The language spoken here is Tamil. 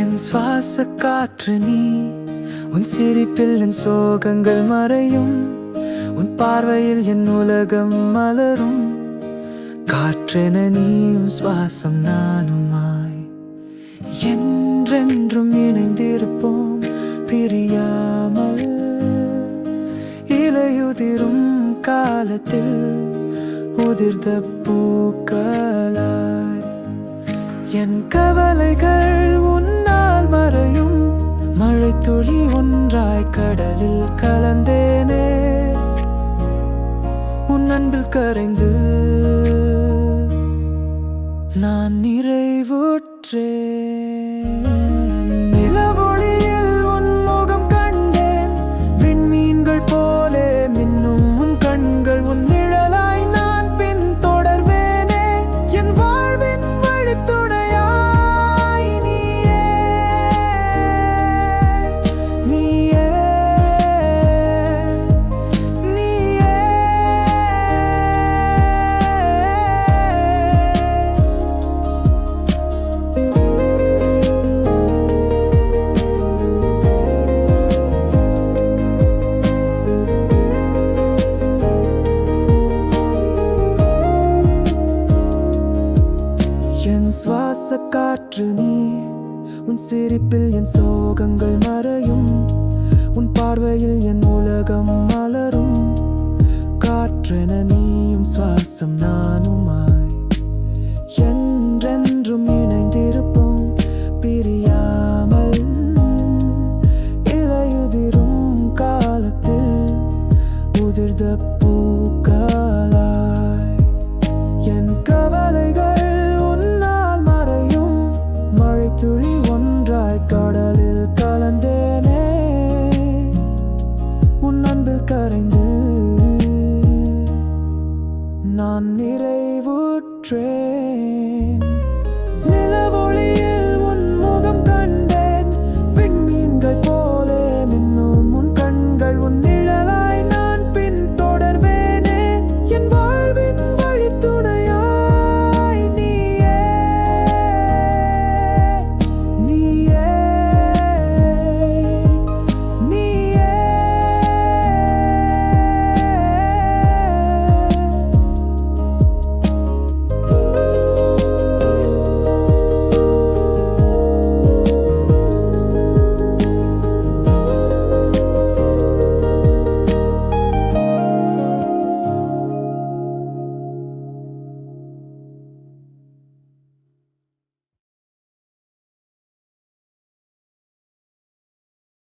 என் சுவாச காற்று நீ உன் சிரிப்பில் என் சோகங்கள் மறையும் உன் பார்வையில் என் உலகம் மலரும். காற்றென நீயும் சுவாசம் நானுமாய் என்றென்றும் இணைந்திருப்போம் பிரியாமல். இலையுதிரும் காலத்தில் உதிர்ந்த பூக்களாய் என் கவலைகள் கடலில் கலந்தேனே. உன் அன்பில் கரைந்து நான் நிறைவுற்றேன். சுவாச காற்று நீ. உன் சிரிப்பில் என் சோகங்கள் மறையும். உன் பார்வையில் என் உலகம் மலரும். காற்றென நீயும் சுவாசம் நானுமாய். என்றென்றும் இணைந்திருப்போம். பிரியாமல் இலையுதிரும் காலத்தில் உதிர்ந்த பூக்காலாய் என் கவலை நான் நிறைவுற்றேன்.